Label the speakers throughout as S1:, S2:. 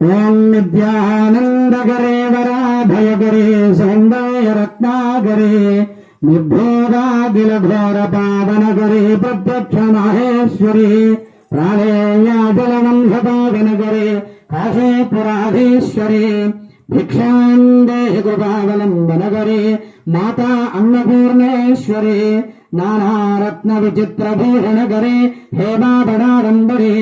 S1: ఓం సౌందర్య రత్నాగరే సౌందర్యరత్నాకరే నిర్భోగాదిలఘోర పావనగరే ప్రత్యక్ష మహేశ్వరి ప్రాళేయాచలనం శతావనకరే కాశీపురాధీశ్వరి భిక్షాం దేహి కృపావలంబనకరే మాతా అన్నపూర్ణేశ్వరి నానారత్న విచిత్ర భూషణకరే హేమాబడాడంబరే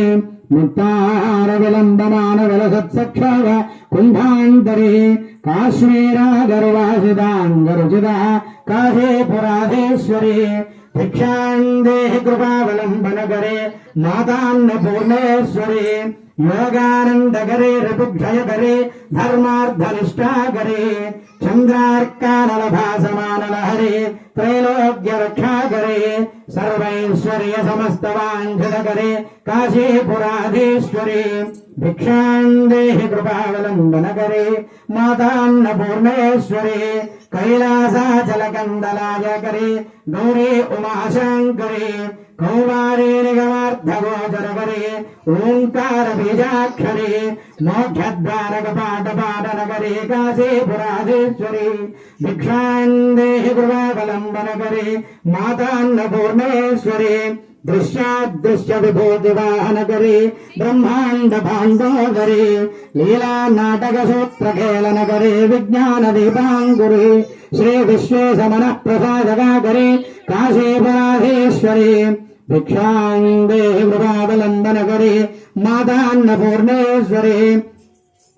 S1: ముక్తార విలంబమాన విలసత్సక్షావ కుంభాంతరే కాశ్మీరాగర్వాసిదాంగరుచిత కాశీపురాధేశ్వరి భిక్షాందేహి కృపావలంబనగరే మాతాన్న పూర్ణేశ్వరి ఋతుక్షయకరే ధర్మార్థనిష్టాకరే చంద్రార్కానలభాసమానలహరే త్రైలోక్య రక్షాకరే సర్వైశ్వర్య సమస్తవాంఛదకరే కాశీపురాధీశ్వరి భిక్షాందేహి కృపావలంబనకరే మాతాన్నపూర్ణేశ్వరి కైలాసాచలకందలాయకరే గౌరీ ఉమాశంకరే కౌమారీ ओंकार बीजाक्षरे मोक्षद्वारकपाटपाटनगरे, काशीपुराधेश्वरे करे माता मातान्नपूर्णेश्वरे दृश्यादृश्य विभूतिवाहनगरे श्री लीलानाटकसूत्रखेलनगरे मन प्रसाद प्रसादगागरे काशीपराधेश्वरे। నాటక సూత్ర ఖేళనకరి విజ్ఞాన భిక్షాందే కృపావలంబనకరి మాతాన్నపూర్ణేశ్వరి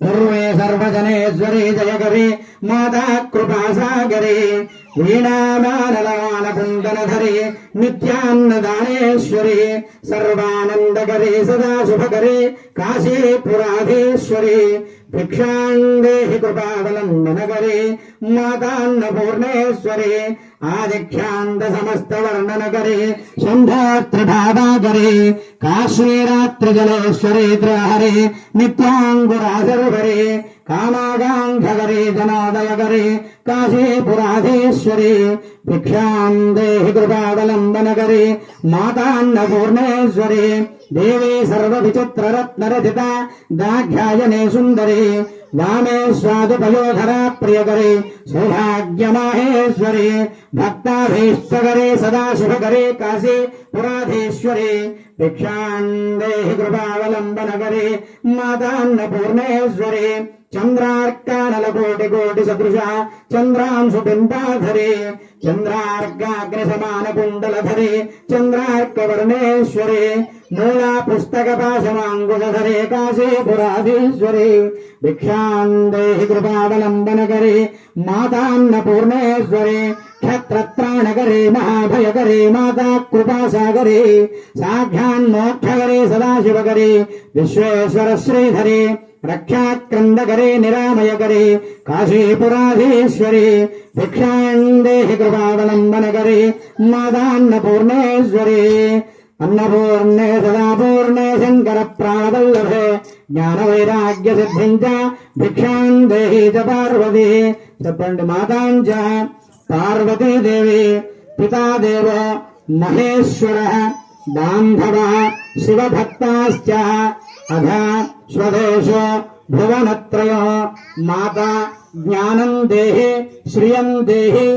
S1: పూర్వే సర్వజనేశ్వరే జయకరి మాతా కృపాసాగరే. వీణామానలమాలకుండనధరి నిత్యాన్నదానేశ్వరే. సర్వానందకరి సదా శుభకరి కాశీపురాధీశ్వరి. భిక్షాందేహి కృపావలంబనకరి మాతాన్నపూర్ణేశ్వరి ఆదిక్షాంత సమస్త వర్ణనకరి శంభోత్రిభావాకరి కాశ్మీరాత్రిజలేశ్వరి త్రహరి కామాగా కామాగాంఘకరి జనోదయకరి కాశీపురాధీశ్వరి భిక్షాం దేహి కృపావలంబనకరి మాతాన్నపూర్ణేశ్వరి దేవీ సర్వవిచిత్రరత్నరచిత దాఘ్యాయనే సుందరి వామే స్వాదుపయోధర ప్రియకరి సౌభాగ్యమాహేశ్వరి భక్తాభీష్టకరే సదాశివకరే కాశీ పురాధీశ్వరి భిక్షాం దేహి కృపావలంబనకరి మాతాన్నపూర్ణేశ్వరి చంద్రార్కానల కోటి కోటి సదృశ చంద్రాంశు బింబాధరి చంద్రార్కాగ్ని సమాన కుండలధరి చంద్రార్క వర్ణేశ్వరి మూలా పుస్తక పాశమాంగుధరే కాశీపురాధీశ్వరి. భిక్షాందేహి దేహి కృపావలంబనకరి మాతాన్నపూర్ణేశ్వరి. క్షత్రత్రాణకరే మహాభయకరే మాతా కృపాసాగరే సాఘ్యాన్మోక్షకరే సదాశివకరే. విశ్వేశ్వర శ్రీధరే రక్షాత్కందకరే నిరామయకరే. కాశీపురాధీశ్వరి. భిక్షాందేహి కృపావలంబనకరే మాదాన్నపూర్ణేశ్వరి అన్నపూర్ణే సదాపూర్ణే శంకర ప్రాణవల్లభే జ్ఞాన వైరాగ్య సిద్ధించ భిక్షాం దేహి చ పార్వతి చెప్పండి మాతాంచ పార్వతీదేవి పితాదేవ మహేశ్వర బాంధవ శివభక్తాశ్చ అధ స్వదేశ భువనత్రయ మాత జ్ఞానం దేహి శ్రియం దేహి